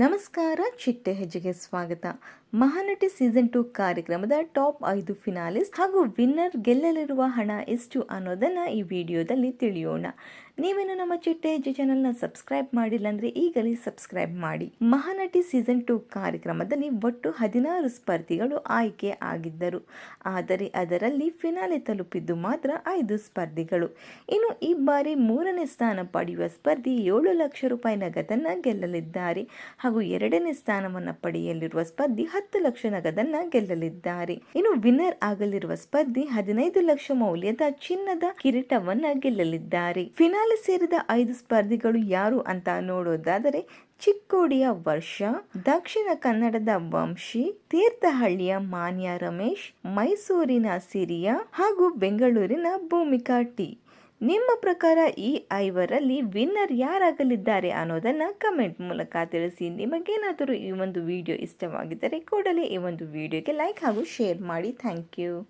ನಮಸ್ಕಾರ, ಚಿಟ್ಟೆ ಹೆಜ್ಜೆಗೆ ಸ್ವಾಗತ. ಮಹಾನಟಿ ಸೀಸನ್ ಟು ಕಾರ್ಯಕ್ರಮದ ಟಾಪ್ ಐದು ಫಿನಾಲಿಸ್ಟ್ ಹಾಗೂ ವಿನ್ನರ್ ಗೆಲ್ಲಲಿರುವ ಹಣ ಎಷ್ಟು ಅನ್ನೋದನ್ನ ಈ ವಿಡಿಯೋದಲ್ಲಿ ತಿಳಿಯೋಣ. ನೀವೇನು ನಮ್ಮ ಚಿಟ್ಟೆ ಹೆಜ್ಜೆ ಚಾನಲ್ನ ಸಬ್ಸ್ಕ್ರೈಬ್ ಮಾಡಿಲ್ಲ ಅಂದರೆ ಈಗಲೇ ಸಬ್ಸ್ಕ್ರೈಬ್ ಮಾಡಿ. ಮಹಾನಟಿ ಸೀಸನ್ ಟು ಕಾರ್ಯಕ್ರಮದಲ್ಲಿ ಒಟ್ಟು ಹದಿನಾರು ಸ್ಪರ್ಧಿಗಳು ಆಯ್ಕೆ ಆಗಿದ್ದರು. ಆದರೆ ಅದರಲ್ಲಿ ಫಿನಾಲೆ ತಲುಪಿದ್ದು ಮಾತ್ರ ಐದು ಸ್ಪರ್ಧಿಗಳು. ಇನ್ನು ಈ ಬಾರಿ ಮೂರನೇ ಸ್ಥಾನ ಪಡೆಯುವ ಸ್ಪರ್ಧಿ ಏಳು ಲಕ್ಷ ರೂಪಾಯಿ ನಗದನ್ನ ಗೆಲ್ಲಲಿದ್ದಾರೆ. ಹಾಗೂ ಎರಡನೇ ಸ್ಥಾನವನ್ನು ಪಡೆಯಲಿರುವ ಸ್ಪರ್ಧಿ ಹತ್ತು ಲಕ್ಷ ನಗದನ್ನ ಗೆಲ್ಲಲಿದ್ದಾರೆ. ಇನ್ನು ವಿನ್ನರ್ ಆಗಲಿರುವ ಸ್ಪರ್ಧಿ ಹದಿನೈದು ಲಕ್ಷ ಮೌಲ್ಯದ ಚಿನ್ನದ ಕಿರೀಟವನ್ನ ಗೆಲ್ಲಲಿದ್ದಾರೆ. ಫಿನಾಲೆ ಸೇರಿದ ಐದು ಸ್ಪರ್ಧಿಗಳು ಯಾರು ಅಂತ ನೋಡೋದಾದರೆ ಚಿಕ್ಕೋಡಿಯ ವರ್ಷ, ದಕ್ಷಿಣ ಕನ್ನಡದ ವಂಶಿ, ತೀರ್ಥಹಳ್ಳಿಯ ಮಾನ್ಯ ರಮೇಶ್, ಮೈಸೂರಿನ ಸಿರಿಯ ಹಾಗೂ ಬೆಂಗಳೂರಿನ ಭೂಮಿಕಾ ಟಿ. ನಿಮ್ಮ ಪ್ರಕಾರ ಈ ಐವರಲ್ಲಿ ವಿನ್ನರ್ ಯಾರಾಗಲಿದ್ದಾರೆ ಅನ್ನೋದನ್ನ ಕಮೆಂಟ್ ಮೂಲಕ ತಿಳಿಸಿ. ನಿಮಗೇನಾದರೂ ಈ ಒಂದು ವಿಡಿಯೋ ಇಷ್ಟವಾಗಿದ್ದರೆ ಕೂಡಲೇ ಈ ಒಂದು ವಿಡಿಯೋಗೆ ಲೈಕ್ ಹಾಗೂ ಶೇರ್ ಮಾಡಿ. Thank you.